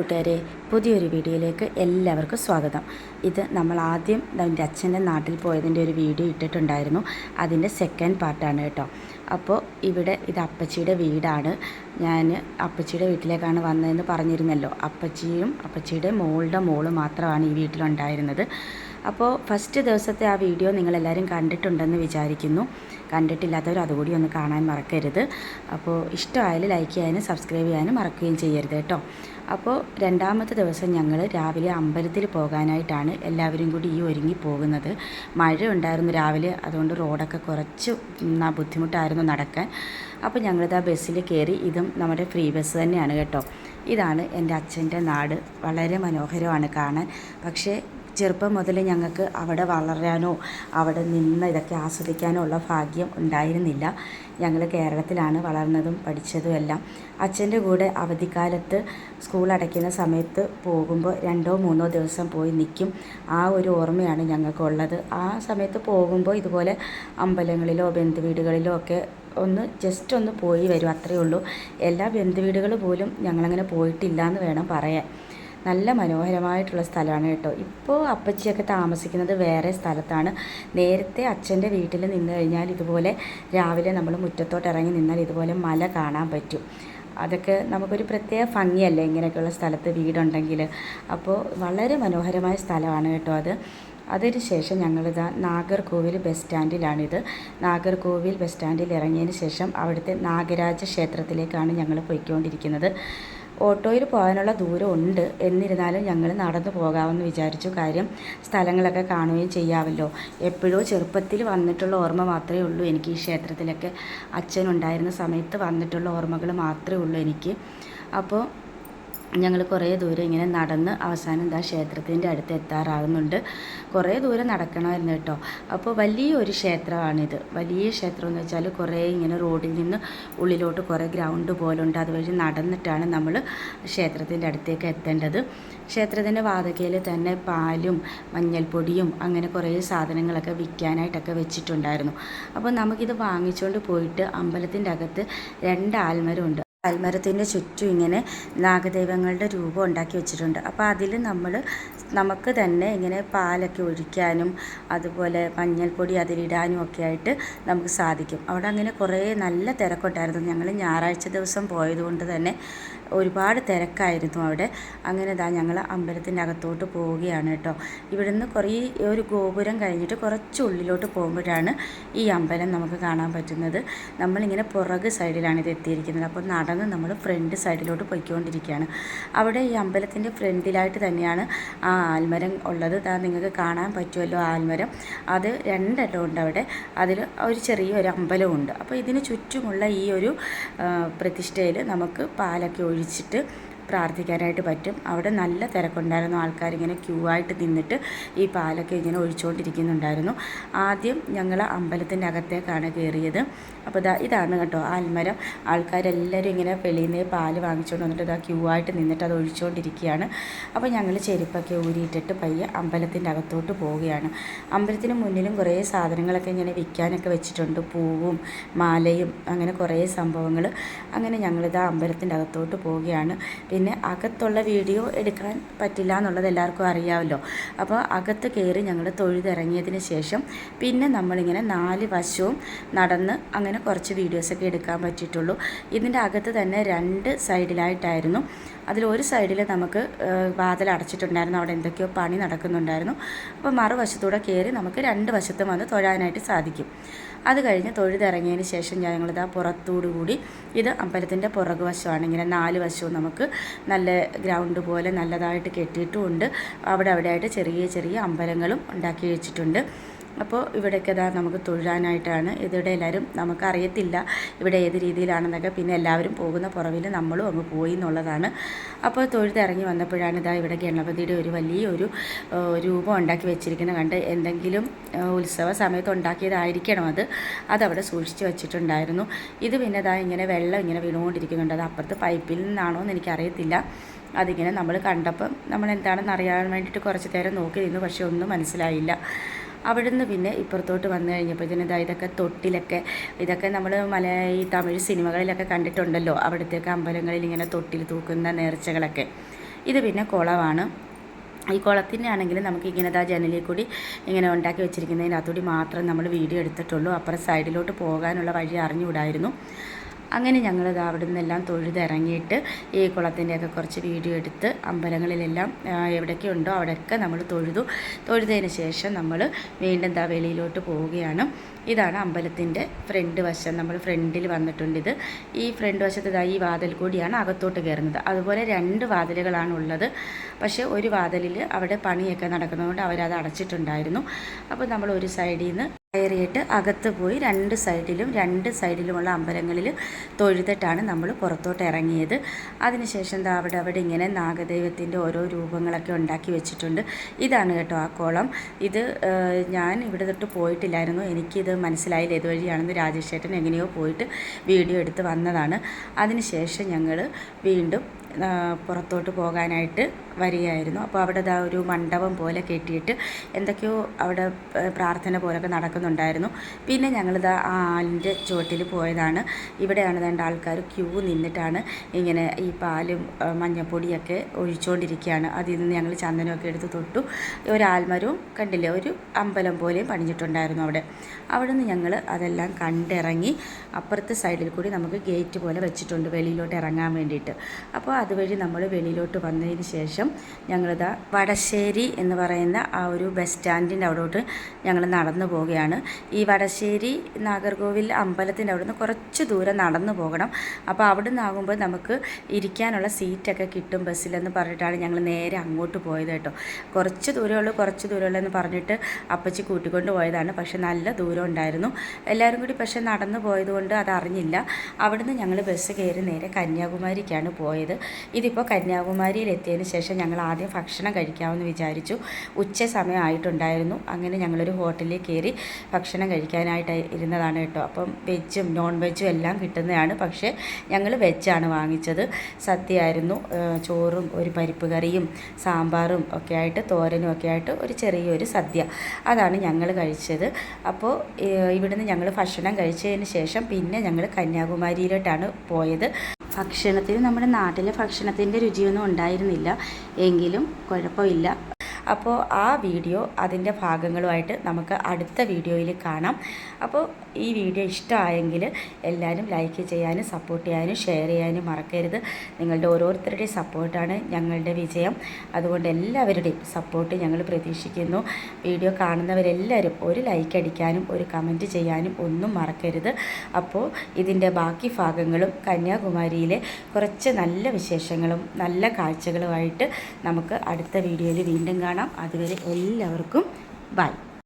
കൂട്ടുകാരെ പുതിയൊരു വീഡിയോയിലേക്ക് എല്ലാവർക്കും സ്വാഗതം. ഇത് നമ്മൾ ആദ്യം എന്റെ അച്ഛന്റെ നാട്ടിൽ പോയതിന്റെ ഒരു വീഡിയോ ഇട്ടിട്ടുണ്ടായിരുന്നു. അതിന്റെ സെക്കൻഡ് പാർട്ടാണ് കേട്ടോ. അപ്പോൾ ഇവിടെ ഇത് അപ്പച്ചിയുടെ വീടാണ്. ഞാൻ അപ്പച്ചിയുടെ വീട്ടിലേക്കാണ് വന്നതെന്ന് പറഞ്ഞിരുന്നല്ലോ. അപ്പച്ചിയും അപ്പച്ചിയുടെ മോളുടെ മോൾ മാത്രമാണ് ഈ വീട്ടിലുണ്ടായിരുന്നത്. അപ്പോൾ ഫസ്റ്റ് ദിവസത്തെ ആ വീഡിയോ നിങ്ങളെല്ലാവരും കണ്ടിട്ടുണ്ടെന്ന് വിചാരിക്കുന്നു. കണ്ടിട്ടില്ലാത്തവർ അതുകൂടി ഒന്ന് കാണാൻ മറക്കരുത്. അപ്പോൾ ഇഷ്ടമായാലും ലൈക്ക് ചെയ്യാനും സബ്സ്ക്രൈബ് ചെയ്യാനും മറക്കുകയും ചെയ്യരുത് കേട്ടോ. അപ്പോൾ രണ്ടാമത്തെ ദിവസം ഞങ്ങൾ രാവിലെ അമ്പലത്തിൽ പോകാനായിട്ടാണ് എല്ലാവരും കൂടി ഈ ഒരുങ്ങി പോകുന്നത്. മഴ ഉണ്ടായിരുന്നു രാവിലെ അതുകൊണ്ട് റോഡൊക്കെ കുറച്ച് ബുദ്ധിമുട്ടായിരുന്നു നടക്കാൻ. അപ്പോൾ ഞങ്ങളിത് ആ ബസ്സിൽ കയറി ഇതും നമ്മുടെ ഫ്രീ ബസ് തന്നെയാണ് കേട്ടോ. ഇതാണ് എന്റെ അച്ഛന്റെ നാട്. വളരെ മനോഹരമാണ് കാണാൻ. പക്ഷേ ചെറുപ്പം മുതൽ ഞങ്ങൾക്ക് അവിടെ വളരാനോ അവിടെ നിന്ന് ഇതൊക്കെ ആസ്വദിക്കാനോ ഉള്ള ഭാഗ്യം ഉണ്ടായിരുന്നില്ല. ഞങ്ങൾ കേരളത്തിലാണ് വളർന്നതും പഠിച്ചതും എല്ലാം. അച്ഛന്റെ കൂടെ അവധിക്കാലത്ത് സ്കൂൾ അടയ്ക്കുന്ന സമയത്ത് പോകുമ്പോൾ രണ്ടോ മൂന്നോ ദിവസം പോയി നിൽക്കും. ആ ഒരു ഓർമ്മയാണ് ഞങ്ങൾക്കുള്ളത്. ആ സമയത്ത് പോകുമ്പോൾ ഇതുപോലെ അമ്പലങ്ങളിലോ ബന്ധുവീടുകളിലോ ഒക്കെ ഒന്ന് ജസ്റ്റ് ഒന്ന് പോയി വരും അത്രയേ ഉള്ളൂ. എല്ലാ ബന്ധുവീടുകൾ പോലും ഞങ്ങളങ്ങനെ പോയിട്ടില്ല എന്ന് വേണം പറയാൻ. നല്ല മനോഹരമായിട്ടുള്ള സ്ഥലമാണ് കേട്ടോ. ഇപ്പോൾ അപ്പച്ചിയൊക്കെ താമസിക്കുന്നത് വേറെ സ്ഥലത്താണ്. നേരത്തെ അച്ഛന്റെ വീട്ടിൽ നിന്ന് കഴിഞ്ഞാൽ ഇതുപോലെ രാവിലെ നമ്മൾ മുറ്റത്തോട്ട് ഇറങ്ങി നിന്നാൽ ഇതുപോലെ മല കാണാൻ പറ്റും. അതൊക്കെ നമുക്കൊരു പ്രത്യേക ഭംഗിയല്ലേ ഇങ്ങനെയൊക്കെയുള്ള സ്ഥലത്ത് വീടുണ്ടെങ്കിൽ. അപ്പോൾ വളരെ മനോഹരമായ സ്ഥലമാണ് കേട്ടോ അത്. അതിന് ശേഷം ഞങ്ങളിതാ നാഗർകോവിൽ ബസ് സ്റ്റാൻഡിലാണിത്. നാഗർകോവിൽ ബസ് സ്റ്റാൻഡിൽ ഇറങ്ങിയതിന് ശേഷം അവിടുത്തെ നാഗരാജ ക്ഷേത്രത്തിലേക്കാണ് ഞങ്ങൾ പോയിക്കൊണ്ടിരിക്കുന്നത്. ഓട്ടോയിൽ പോകാനുള്ള ദൂരം ഉണ്ട്. എന്നിരുന്നാലും ഞങ്ങൾ നടന്നു പോകാമെന്ന് വിചാരിച്ചു കാര്യം സ്ഥലങ്ങളൊക്കെ കാണുകയും ചെയ്യാമല്ലോ. എപ്പോഴോ ചെറുപ്പത്തിൽ വന്നിട്ടുള്ള ഓർമ്മ മാത്രമേ ഉള്ളൂ എനിക്ക് ഈ ക്ഷേത്രത്തിലൊക്കെ അച്ഛനുണ്ടായിരുന്ന സമയത്ത് വന്നിട്ടുള്ള ഓർമ്മകൾ മാത്രമേ ഉള്ളൂ എനിക്ക്. അപ്പോൾ ഞങ്ങൾ കുറേ ദൂരം ഇങ്ങനെ നടന്ന് അവസാനം എന്താ ക്ഷേത്രത്തിന്റെ അടുത്ത് എത്താറാകുന്നുണ്ട്. കുറേ ദൂരം നടക്കണമായിരുന്നു കേട്ടോ. അപ്പോൾ വലിയൊരു ക്ഷേത്രമാണിത്. വലിയ ക്ഷേത്രം എന്ന് വെച്ചാൽ കുറേ ഇങ്ങനെ റോഡിൽ നിന്ന് ഉള്ളിലോട്ട് കുറേ ഗ്രൗണ്ട് പോലുണ്ട്. അതുവഴി നടന്നിട്ടാണ് നമ്മൾ ക്ഷേത്രത്തിന്റെ അടുത്തേക്ക് എത്തേണ്ടത്. ക്ഷേത്രത്തിന്റെ വാതകയിൽ തന്നെ പാലും മഞ്ഞൾപ്പൊടിയും അങ്ങനെ കുറേ സാധനങ്ങളൊക്കെ വിൽക്കാനായിട്ടൊക്കെ വെച്ചിട്ടുണ്ടായിരുന്നു. അപ്പോൾ നമുക്കിത് വാങ്ങിച്ചുകൊണ്ട് പോയിട്ട് അമ്പലത്തിന്റെ അകത്ത് രണ്ട് ആൽമരമുണ്ട്. ആൽമരത്തിന്റെ ചുറ്റും ഇങ്ങനെ നാഗദൈവങ്ങളുടെ രൂപം ഉണ്ടാക്കി വെച്ചിട്ടുണ്ട്. അപ്പോൾ അതിൽ നമ്മൾ നമുക്ക് തന്നെ ഇങ്ങനെ പാലൊക്കെ ഒഴിക്കാനും അതുപോലെ മഞ്ഞൾപ്പൊടി അതിലിടാനും ഒക്കെ ആയിട്ട് നമുക്ക് സാധിക്കും. അവിടെ അങ്ങനെ കുറേ നല്ല തിരക്കുണ്ടായിരുന്നു. ഞങ്ങൾ ഞായറാഴ്ച ദിവസം പോയതുകൊണ്ട് തന്നെ ഒരുപാട് തിരക്കായിരുന്നു അവിടെ. അങ്ങനെ ഇതാ ഞങ്ങൾ അമ്പലത്തിന്റെ അകത്തോട്ട് പോവുകയാണ് കേട്ടോ. ഇവിടുന്ന് കുറേ ഒരു ഗോപുരം കഴിഞ്ഞിട്ട് കുറച്ച് ഉള്ളിലോട്ട് പോകുമ്പോഴാണ് ഈ അമ്പലം നമുക്ക് കാണാൻ പറ്റുന്നത്. നമ്മളിങ്ങനെ പുറക് സൈഡിലാണ് ഇത് എത്തിയിരിക്കുന്നത്. അപ്പോൾ നടന്ന് നമ്മൾ ഫ്രണ്ട് സൈഡിലോട്ട് പോയിക്കൊണ്ടിരിക്കുകയാണ്. അവിടെ ഈ അമ്പലത്തിന്റെ ഫ്രണ്ടിലായിട്ട് തന്നെയാണ് ആ ആൽമരം ഉള്ളത്. താ നിങ്ങൾക്ക് കാണാൻ പറ്റുമല്ലോ ആൽമരം. അത് രണ്ടെണ്ണം ഉണ്ട് അവിടെ. അതിൽ ഒരു ചെറിയൊരു അമ്പലമുണ്ട് അപ്പോൾ ഇതിന് ചുറ്റുമുള്ള ഈ ഒരു പ്രതിഷ്ഠയിൽ നമുക്ക് പാലൊക്കെ ഒഴിച്ചിട്ട് പ്രാർത്ഥിക്കാനായിട്ട് പറ്റും. അവിടെ നല്ല തിരക്കുണ്ടായിരുന്നു. ആൾക്കാരിങ്ങനെ ക്യൂ ആയിട്ട് നിന്നിട്ട് ഈ പാലൊക്കെ ഇങ്ങനെ ഒഴിച്ചുകൊണ്ടിരിക്കുന്നുണ്ടായിരുന്നു ആദ്യം ഞങ്ങൾ അമ്പലത്തിന്റെ അകത്തേക്കാണ് കയറിയത് അപ്പോൾ ഇതാ ഇതാണ് കേട്ടോ ആൽമരം ആൾക്കാരെല്ലാവരും ഇങ്ങനെ വെളിയിൽ നിന്ന് പാൽ വാങ്ങിച്ചുകൊണ്ട് വന്നിട്ട് ഇതാ ക്യൂ ആയിട്ട് നിന്നിട്ട് അത് ഒഴിച്ചുകൊണ്ടിരിക്കുകയാണ് അപ്പോൾ ഞങ്ങൾ ചെരുപ്പൊക്കെ ഊരിയിട്ടിട്ട് പയ്യെ അമ്പലത്തിന്റെ അകത്തോട്ട് പോവുകയാണ്. അമ്പലത്തിന് മുന്നിലും കുറേ സാധനങ്ങളൊക്കെ ഇങ്ങനെ വിൽക്കാനൊക്കെ വെച്ചിട്ടുണ്ട്. പൂവും മാലയും അങ്ങനെ കുറേ സംഭവങ്ങൾ അങ്ങനെ ഞങ്ങളിതാ അമ്പലത്തിന്റെ അകത്തോട്ട് പോവുകയാണ്. പിന്നെ അകത്തുള്ള വീഡിയോ എടുക്കാൻ പറ്റില്ല എന്നുള്ളത് എല്ലാവർക്കും അറിയാമല്ലോ. അപ്പോൾ അകത്ത് കയറി ഞങ്ങൾ തൊഴുതിറങ്ങിയതിന് ശേഷം പിന്നെ നമ്മളിങ്ങനെ നാല് വശവും നടന്ന് അങ്ങനെ കുറച്ച് വീഡിയോസൊക്കെ എടുക്കാൻ പറ്റിയിട്ടുള്ളൂ. ഇതിന്റെ അകത്ത് തന്നെ രണ്ട് സൈഡിലായിട്ടായിരുന്നു അതിൽ ഒരു സൈഡിൽ നമുക്ക് വാതിൽ അടച്ചിട്ടുണ്ടായിരുന്നു അവിടെ എന്തൊക്കെയോ പണി നടക്കുന്നുണ്ടായിരുന്നു. അപ്പോൾ മറുവശത്തൂടെ കയറി നമുക്ക് രണ്ട് വശത്തും വന്ന് തൊഴാനായിട്ട് സാധിക്കും. അത് കഴിഞ്ഞ് തൊഴുതിറങ്ങിയതിന് ശേഷം ഞങ്ങളിതാ പുറത്തോടു കൂടി ഇത് അമ്പലത്തിന്റെ പുറകു വശമാണ്. ഇങ്ങനെ നാല് വശവും നമുക്ക് നല്ല ഗ്രൗണ്ട് പോലെ നല്ലതായിട്ട് കെട്ടിയിട്ടുമുണ്ട്. അവിടെ അവിടെയായിട്ട് ചെറിയ ചെറിയ അമ്പലങ്ങളും ഉണ്ടാക്കി വെച്ചിട്ടുണ്ട്. അപ്പോൾ ഇവിടെയൊക്കെ ഇതാ നമുക്ക് തൊഴാനായിട്ടാണ് ഇതിവിടെ എല്ലാവരും നമുക്കറിയത്തില്ല ഇവിടെ ഏത് രീതിയിലാണെന്നൊക്കെ. പിന്നെ എല്ലാവരും പോകുന്ന പുറവിൽ നമ്മളും അങ്ങ് പോയി എന്നുള്ളതാണ്. അപ്പോൾ തൊഴുതിറങ്ങി വന്നപ്പോഴാണ് ഇതാ ഇവിടെ ഗണപതിയുടെ ഒരു വലിയ ഒരു രൂപം ഉണ്ടാക്കി വെച്ചിരിക്കുന്നത് കണ്ട് എന്തെങ്കിലും ഉത്സവ സമയത്ത് ഉണ്ടാക്കിയതായിരിക്കണം അത്. അതവിടെ സൂക്ഷിച്ച് വെച്ചിട്ടുണ്ടായിരുന്നു. ഇത് പിന്നെ ഇതാ ഇങ്ങനെ വെള്ളം ഇങ്ങനെ വീണുകൊണ്ടിരിക്കുന്നുണ്ട്. അത് അപ്പുറത്ത് പൈപ്പിൽ നിന്നാണോ എന്ന് എനിക്കറിയത്തില്ല. അതിങ്ങനെ നമ്മൾ കണ്ടപ്പം നമ്മൾ എന്താണെന്ന് അറിയാൻ വേണ്ടിയിട്ട് കുറച്ച് നേരം നോക്കി നിന്നു പക്ഷേ ഒന്നും മനസ്സിലായില്ല. അവിടുന്ന് പിന്നെ ഇപ്പുറത്തോട്ട് വന്നു കഴിഞ്ഞപ്പോഴത്തേനും ഇതാ ഇതൊക്കെ തൊട്ടിലൊക്കെ ഇതൊക്കെ നമ്മൾ മല ഈ തമിഴ് സിനിമകളിലൊക്കെ കണ്ടിട്ടുണ്ടല്ലോ അവിടുത്തെയൊക്കെ അമ്പലങ്ങളിൽ ഇങ്ങനെ തൊട്ടിൽ തൂക്കുന്ന നേർച്ചകളൊക്കെ. ഇത് പിന്നെ കുളമാണ്. ഈ കുളത്തിന്റെ ആണെങ്കിൽ നമുക്ക് ഇങ്ങനെ ആ ജനലിൽ കൂടി ഇങ്ങനെ ഉണ്ടാക്കി വെച്ചിരിക്കുന്നതിനകത്തുകൂടി മാത്രം നമ്മൾ വീഡിയോ എടുത്തിട്ടുള്ളൂ. അപ്പുറം സൈഡിലോട്ട് പോകാനുള്ള വഴി അറിഞ്ഞുകൂടായിരുന്നു. അങ്ങനെ ഞങ്ങൾ അവിടെ നിന്നെല്ലാം തൊഴുതിറങ്ങിയിട്ട് ഈ കുളത്തിന്റെയൊക്കെ കുറച്ച് വീഡിയോ എടുത്ത് അമ്പലങ്ങളിലെല്ലാം എവിടെയൊക്കെ ഉണ്ടോ അവിടെയൊക്കെ നമ്മൾ തൊഴുതു. തൊഴുതതിന് ശേഷം നമ്മൾ വീണ്ടും എന്താ വെളിയിലോട്ട് പോവുകയാണ്. ഇതാണ് അമ്പലത്തിന്റെ ഫ്രണ്ട് വശം. നമ്മൾ ഫ്രണ്ടിൽ വന്നിട്ടുണ്ട് ഇത്. ഈ ഫ്രണ്ട് വശത്ത് ഈ വാതിൽ കൂടിയാണ് അകത്തോട്ട് കയറുന്നത്. അതുപോലെ രണ്ട് വാതിലുകളാണ് ഉള്ളത്. പക്ഷേ ഒരു വാതിലിൽ അവിടെ പണിയൊക്കെ നടക്കുന്നതുകൊണ്ട് അവരത് അടച്ചിട്ടുണ്ടായിരുന്നു. അപ്പോൾ നമ്മൾ ഒരു സൈഡിൽ നിന്ന് കയറിയിട്ട് അകത്ത് പോയി രണ്ട് സൈഡിലും രണ്ട് സൈഡിലുമുള്ള അമ്പലങ്ങളിൽ തൊഴുതിട്ടാണ് നമ്മൾ പുറത്തോട്ട് ഇറങ്ങിയത്. അതിനുശേഷം അവിടെ അവിടെ ഇങ്ങനെ നാഗദൈവത്തിന്റെ ഓരോ രൂപങ്ങളൊക്കെ ഉണ്ടാക്കി വെച്ചിട്ടുണ്ട്. ഇതാണ് കേട്ടോ ആ കോളം. ഇത് ഞാൻ ഇവിടെ തൊട്ട് പോയിട്ടില്ലായിരുന്നു. എനിക്കിത് മനസ്സിലായില്ല ഇതുവഴിയാണെന്ന് രാജേഷ് ചേട്ടൻ എങ്ങനെയോ പോയിട്ട് വീഡിയോ എടുത്ത് വന്നതാണ്. അതിനുശേഷം ഞങ്ങൾ വീണ്ടും പുറത്തോട്ട് പോകാനായിട്ട് വരികയായിരുന്നു. അപ്പോൾ അവിടെ ഇതാ ഒരു മണ്ഡപം പോലെ കെട്ടിയിട്ട് എന്തൊക്കെയോ അവിടെ പ്രാർത്ഥന പോലൊക്കെ നടക്കുന്നുണ്ടായിരുന്നു. പിന്നെ ഞങ്ങളിതാ ആ ആലിന്റെ ചുവട്ടിൽ പോയതാണ്. ഇവിടെയാണ് രണ്ട് ആൾക്കാർ ക്യൂ നിന്നിട്ടാണ് ഇങ്ങനെ ഈ പാലും മഞ്ഞപ്പൊടിയൊക്കെ ഒഴിച്ചുകൊണ്ടിരിക്കുകയാണ്. അതിൽ നിന്ന് ഞങ്ങൾ ചന്ദനമൊക്കെ എടുത്ത് തൊട്ടു. ഒരു ആൽമരവും കണ്ടില്ലേ ഒരു അമ്പലം പോലെയും പണിഞ്ഞിട്ടുണ്ടായിരുന്നു അവിടെ. അവിടെ നിന്ന് ഞങ്ങൾ അതെല്ലാം കണ്ടിറങ്ങി അപ്പുറത്തെ സൈഡിൽ കൂടി നമുക്ക് ഗേറ്റ് പോലെ വെച്ചിട്ടുണ്ട് വെളിയിലോട്ട് ഇറങ്ങാൻ വേണ്ടിയിട്ട്. അപ്പോൾ അതുവഴി നമ്മൾ വെളിയിലോട്ട് വന്നതിന് ശേഷം ഞങ്ങളിതാ വടശ്ശേരി എന്ന് പറയുന്ന ആ ഒരു ബസ് സ്റ്റാൻഡിന്റെ അവിടോട്ട് ഞങ്ങൾ നടന്നു പോവുകയാണ്. ഈ വടശ്ശേരി നാഗർകോവിൽ അമ്പലത്തിന്റെ അവിടെ നിന്ന് കുറച്ച് ദൂരം നടന്നു പോകണം. അപ്പോൾ അവിടെ നിന്നാകുമ്പോൾ നമുക്ക് ഇരിക്കാനുള്ള സീറ്റൊക്കെ കിട്ടും ബസ്സിലെന്ന് പറഞ്ഞിട്ടാണ് ഞങ്ങൾ നേരെ അങ്ങോട്ട് പോയത് കേട്ടോ. കുറച്ച് ദൂരമുള്ളൂ കുറച്ച് ദൂരമുള്ളൂ എന്ന് പറഞ്ഞിട്ട് അപ്പച്ചി കൂട്ടിക്കൊണ്ട് പോയതാണ്. പക്ഷെ നല്ല ദൂരം ഉണ്ടായിരുന്നു. എല്ലാവരും കൂടി പക്ഷെ നടന്നു പോയതുകൊണ്ട് അത് അറിഞ്ഞില്ല. അവിടുന്ന് ഞങ്ങൾ ബസ് കയറി നേരെ കന്യാകുമാരിക്കാണ് പോയത്. ഇതിപ്പോൾ കന്യാകുമാരിയിൽ എത്തിയതിന് ശേഷം ഞങ്ങൾ ആദ്യം ഭക്ഷണം കഴിക്കാമെന്ന് വിചാരിച്ചു. ഉച്ച സമയമായിട്ടുണ്ടായിരുന്നു അങ്ങനെ ഞങ്ങളൊരു ഹോട്ടലിൽ കയറി ഭക്ഷണം കഴിക്കാനായിട്ട് ഇരുന്നതാണ് കേട്ടോ. അപ്പം വെജും നോൺ വെജും എല്ലാം കിട്ടുന്നതാണ്. പക്ഷേ ഞങ്ങൾ വെജാണ് വാങ്ങിച്ചത്. സദ്യയായിരുന്നു. ചോറും ഒരു പരിപ്പ് കറിയും സാമ്പാറും ഒക്കെ ആയിട്ട് തോരനും ഒക്കെ ആയിട്ട് ഒരു ചെറിയൊരു സദ്യ. അതാണ് ഞങ്ങൾ കഴിച്ചത്. അപ്പോൾ ഇവിടുന്ന് ഞങ്ങൾ ഭക്ഷണം കഴിച്ചതിന് ശേഷം പിന്നെ ഞങ്ങൾ കന്യാകുമാരിയിലോട്ടാണ് പോയത്. ഭക്ഷണത്തിന് നമ്മുടെ നാട്ടിലെ ഭക്ഷണത്തിന്റെ രുചിയൊന്നും ഉണ്ടായിരുന്നില്ല. എങ്കിലും കുഴപ്പമില്ല. അപ്പോൾ ആ വീഡിയോ അതിന്റെ ഭാഗങ്ങളുമായിട്ട് നമുക്ക് അടുത്ത വീഡിയോയിൽ കാണാം. അപ്പോൾ ഈ വീഡിയോ ഇഷ്ടമായെങ്കിൽ എല്ലാവരും ലൈക്ക് ചെയ്യാനും സപ്പോർട്ട് ചെയ്യാനും ഷെയർ ചെയ്യാനും മറക്കരുത്. നിങ്ങളുടെ ഓരോരുത്തരുടെയും സപ്പോർട്ടാണ് ഞങ്ങളുടെ വിജയം. അതുകൊണ്ട് എല്ലാവരുടെയും സപ്പോർട്ട് ഞങ്ങൾ പ്രതീക്ഷിക്കുന്നു. വീഡിയോ കാണുന്നവരെല്ലാവരും ഒരു ലൈക്ക് അടിക്കാനും ഒരു കമന്റ് ചെയ്യാനും ഒന്നും മറക്കരുത്. അപ്പോൾ ഇതിന്റെ ബാക്കി ഭാഗങ്ങളും കന്യാകുമാരിയിലെ കുറച്ച് നല്ല വിശേഷങ്ങളും നല്ല കാഴ്ചകളുമായിട്ട് നമുക്ക് അടുത്ത വീഡിയോയിൽ വീണ്ടും കാണാം. അതുവരെ എല്ലാവർക്കും ബൈ.